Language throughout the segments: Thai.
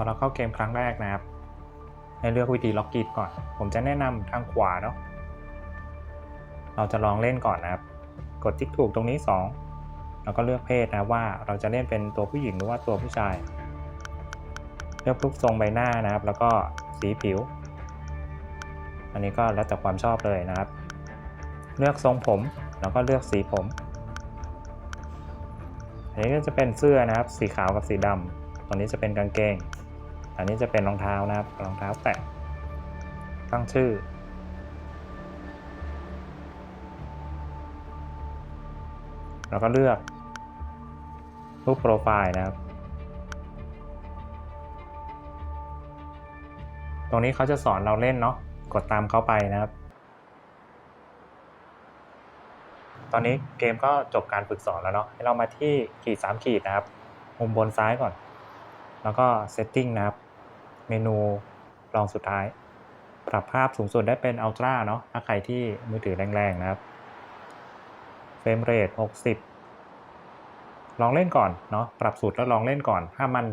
พอเราเข้าเกมครั้งแรกนะครับ ให้เลือกวิธีล็อกกีดก่อน ผมจะแนะนำทางขวาเนาะ เราจะลองเล่นก่อนนะครับ กดติ๊กถูกตรงนี้ 2 แล้วก็เลือกเพศนะว่าเราจะเล่นเป็นตัวผู้หญิงหรือว่าตัวผู้ชาย เลือกรูปทรงใบหน้านะครับ แล้วก็สีผิว อันนี้ก็แล้วแต่ความชอบเลยนะครับ เลือกทรงผม แล้วก็เลือกสีผม อันนี้ก็จะเป็นเสื้อนะครับ สีขาวกับสีดำตรงนี้จะเป็นกางเกง อันนี้จะเป็นรองเท้านะครับ รองเท้าแตะตั้งชื่อ แล้วก็เลือกรูปโปรไฟล์นะครับ ตรงนี้เขาจะสอนเราเล่นเนาะ กดตามเขาไปนะครับ ตอนนี้เกมก็จบการฝึกสอนแล้วเนาะ ให้เรามาที่ขีด3ขีดนะครับ มุมบนซ้ายก่อน แล้วก็ setting นะครับ เมนูรองสุดท้าย ปรับภาพสูงสุดได้เป็น Ultra เนาะถ้าใครที่มือถือแรงๆนะครับเฟรมเรท60 ลองเล่นก่อนเนาะปรับสูตรแล้วลองเล่นก่อน ถ้ามัน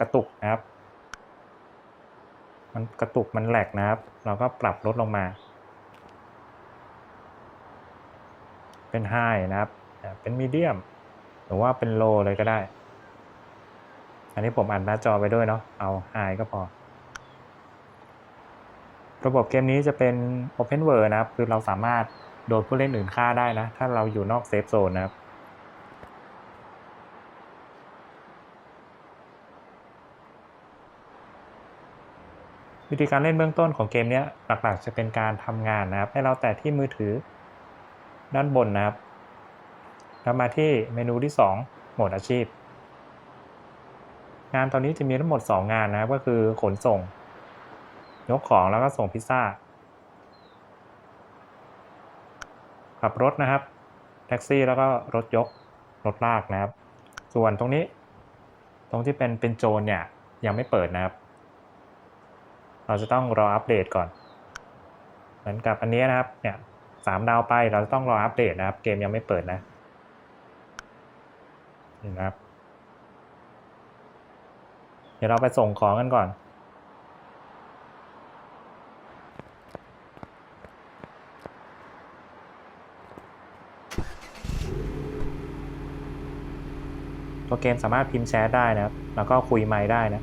กระตุกนะครับ มันกระตุกมันแหลกนะครับ เราก็ปรับลดลงมา เป็น High นะครับ เป็น Medium หรือว่าเป็น Low เลยก็ได้ อันนี้ผมอัดหน้าจอไปด้วยเนาะเอา High ก็พอ ระบบเกมนี้จะเป็น Open World นะครับ คือเราสามารถโดนผู้เล่นอื่นฆ่าได้นะ ถ้าเราอยู่นอกเซฟโซนนะครับวิธีการเล่นเบื้องต้นของเกมนี้หลักๆจะเป็นการทำงานนะครับ ให้เราแตะที่มือถือด้านบนนะครับ แล้วมาที่เมนูที่ 2 โหมดอาชีพ งานตอนนี้จะมีทั้งหมด 2 งานนะครับ ก็คือขนส่ง ยกของแล้วก็ส่งพิซซ่า ขับรถนะครับ แท็กซี่แล้วก็รถยก รถลากนะครับ ส่วนตรงนี้ ตรงที่เป็นเป็นโจรเนี่ย ยังไม่เปิดนะครับ เราจะต้องรออัปเดตก่อน เหมือนกับอันนี้นะครับ เนี่ยสามดาวไปเราจะต้องรออัปเดตนะครับ เกมยังไม่เปิดนะนะครับ เดี๋ยวเราไปส่งของกันก่อน ตัวเกมสามารถพิมพ์แชทได้นะครับ แล้วก็คุยไมค์ได้นะ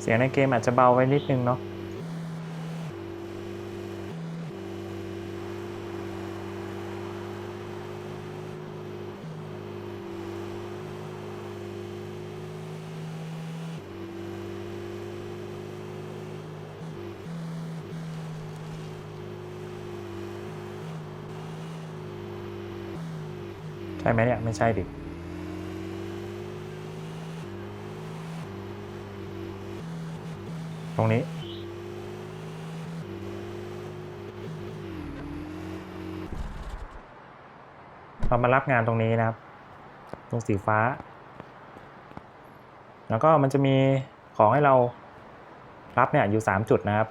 เสียงในเกมอาจจะเบาไว้นิดนึงเนาะ ใช่ไหมเนี่ย ไม่ใช่ดิตรงนี้ เรามารับงานตรงนี้นะครับ ตรงสีฟ้า แล้วก็มันจะมีของให้เรารับเนี่ยอยู่ 3 จุดนะครับ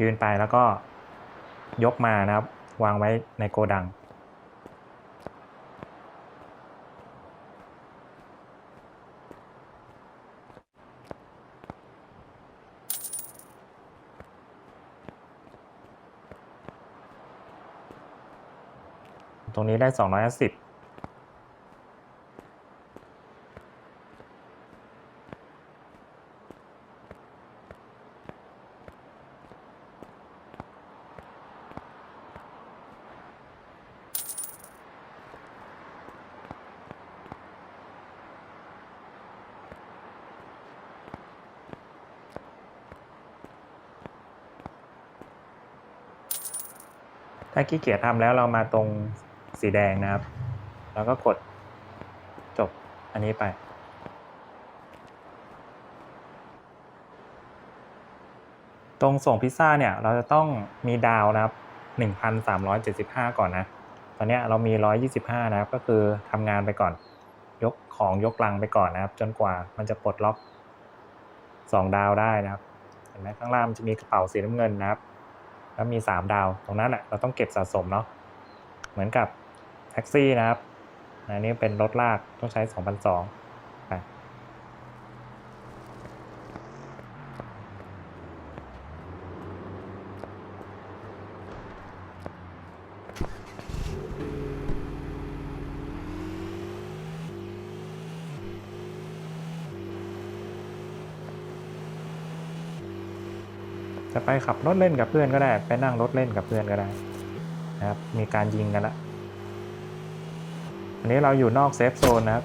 ยืนไปแล้วก็ยกมานะครับ วางไว้ในโกดัง ตรงนี้ได้ 250 ถ้าขี้เกียจทำแล้วเรามาตรงสีแดงนะครับ แล้วก็กดจบอันนี้ไปตรงส่งพิซซ่าเนี่ย เราจะต้องมีดาวนะครับ 1,375 ก่อนนะ ตอนนี้เรามี 125 นะครับ ก็คือทำงานไปก่อน ยกของยกลังไปก่อนนะครับ จนกว่ามันจะปลดล็อก 2 ดาวได้นะครับ เห็นไหมข้างล่างมันจะมีกระเป๋าสีน้ำเงินนะครับ แล้วมี 3 ดาว ตรงนั้นแหละเราต้องเก็บสะสมเนาะเหมือนกับแท็กซี่นะครับอันนี้เป็นรถลากต้องใช้ 2,200 จะไปขับรถเล่นกับเพื่อนก็ได้ ไปนั่งรถเล่นกับเพื่อนก็ได้นะครับ มีการยิงกันละอันนี้เราอยู่นอกเซฟโซนนะครับ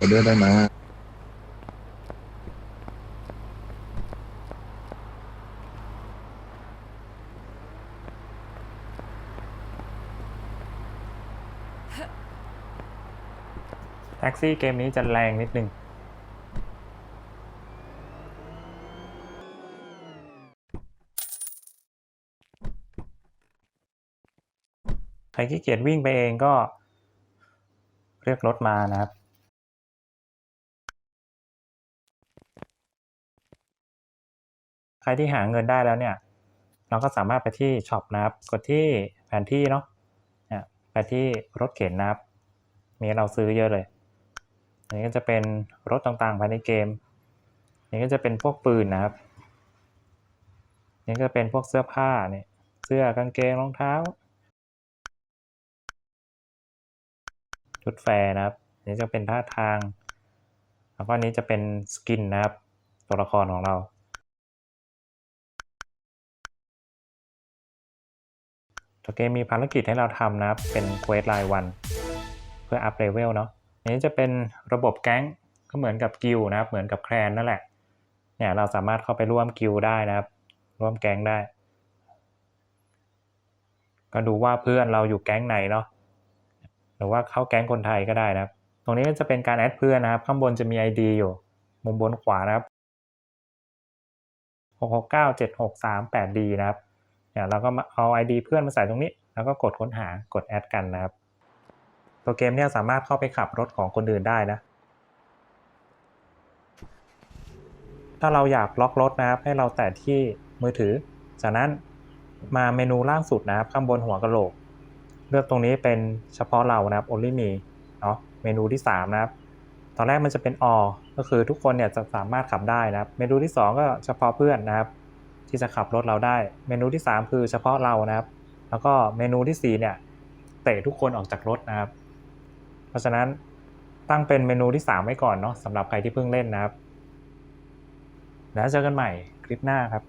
ออเดอร์ได้มแท็กซี่เกมนี้จะแรงนิดนึง ใครขี้เกียจวิ่งไปเองก็เรียกรถมานะครับ รที่หาเงินได้แล้วเนี่ย เราก็สามารถไปที่ช็อปนะครับ กดที่แผนที่เนาะไปที่รถเข็นนะครับ มีเราซื้อเยอะเลย อันนี้ก็จะเป็นรถต่างๆภายในเกม อันนี้ก็จะเป็นพวกปืนนะครับอันนี้ก็เป็นพวกเสื้อผ้าเนี่ย เสื้อกางเกงรองเท้าชุดแฟร์นะครับอันนี้จะเป็นท่าทาง แล้วก็อันนี้จะเป็นสกินนะครับ ตัวละครของเรา ตัวเกมมีภารกิจให้เราทำนะครับเป็นเควสรายวัน เพื่ออัพเลเวลเนาะอันนี้จะเป็นระบบแก๊งก็เหมือนกับกิลนะครับ เหมือนกับแคลนนั่นแหละเนี่ยเราสามารถเข้าไปร่วมกิลได้นะครับ ร่วมแก๊งได้ ก็ดูว่าเพื่อนเราอยู่แก๊งไหนเนาะหรือว่าเข้าแก๊งคนไทยก็ได้นะครับ ตรงนี้จะเป็นการแอดเพื่อนนะครับ ข้างบนจะมี ID อยู่ มุมบนขวานะครับ 6697638D นะครับ เราก็มาเอา ID เพื่อนมาใส่ตรงนี้ แล้วก็กดค้นหากดแอดกันนะครับ ตัวเกมเนี่ยสามารถเข้าไปขับรถของคนอื่นได้นะ ถ้าเราอยากล็อกรถนะครับ ให้เราแตะที่มือถือ จากนั้นมาเมนูล่างสุดนะครับ ข้างบนหัวกะโหลก เลือกตรงนี้เป็นเฉพาะเรานะครับ only me เนาะเมนูที่ 3 นะครับ ตอนแรกมันจะเป็น all ก็คือทุกคนเนี่ยจะสามารถขับได้นะครับ เมนูที่ 2 ก็เฉพาะเพื่อนนะครับ ที่จะขับรถเราได้ เมนูที่ 3 คือเฉพาะเรานะครับ แล้วก็เมนูที่4เนี่ยเตะทุกคนออกจากรถนะครับ เพราะฉะนั้นตั้งเป็นเมนูที่ 3 ไว้ก่อนเนาะสำหรับใครที่เพิ่งเล่นนะครับ แล้วเจอกันใหม่คลิปหน้าครับ